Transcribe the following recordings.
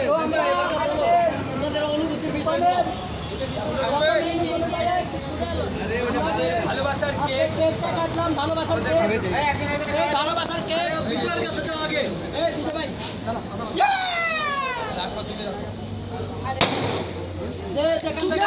তো আমরা আমাদের অনুভূতির বিষয় ভালোবাসার আজকে কেকটা কাটলাম ভালোবাসার কেক ভালোবাসার কেক বিজয়ের কাছে যাও আগে এই বিজয় ভাই। যে যেখান থেকে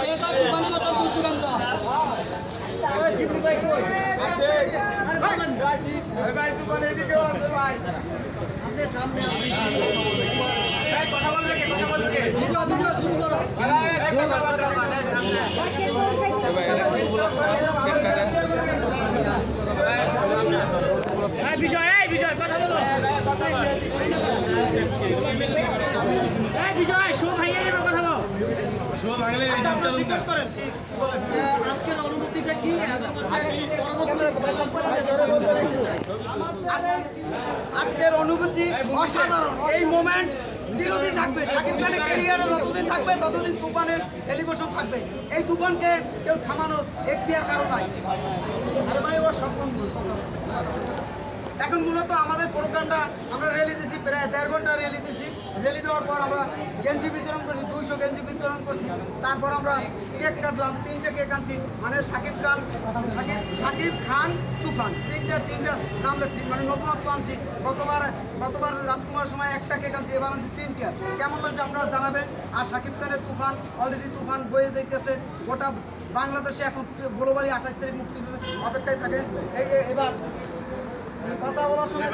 কেক আর দোকানের মতো দূর দূরান্ত সামনে বিজয় এই বিজয় কথা বলো এই বিজয় শো ভাঙিয়ে যাবে কথা বলো। আজকের অনুভূতিটা কি? এবং হচ্ছে পরবর্তী পরিবর্তন চাই আজকের অনুভূতি অসাধারণ। এই মোমেন্ট চিরদিন থাকবে। শাকিব খানের ক্যারিয়ারে যতদিন থাকবে ততদিন তুফানের সেলিব্রেশন থাকবে। এই তুফানকে কেউ থামানোর এখতিয়ার কারও নাই। আরে ভাই ও সম্পূর্ণ এখন মূলত আমাদের প্রোগ্রামটা আমরা রেলি দিছি প্রায় দেড় ঘণ্টা রেলি দিছি। রেলি দেওয়ার পর আমরা গেঞ্জি বিতরণ করছি দুইশো গেঞ্জি বিতরণ করছি। তারপর আমরা কেক কাটলাম তিনটে কেক আনছি। মানে সাকিব খান সাকিব সাকিব খান তুফান। তিনটা তিনটা নাম লিখছি মানে নতুনত্ব আনছি। গতবার গতবার রাজকুমার সময় একটা কেক আনছি এবার আনছি তিনটা। কেমন লাগছে আপনারা জানাবেন। আর সাকিব খানের তুফান অলরেডি তুফান বয়ে যাইতেছে। গোটা বাংলাদেশে এখন গ্লোবালি আঠাশ তারিখ মুক্তি অপেক্ষায় থাকে। এবার কথা বলার সময়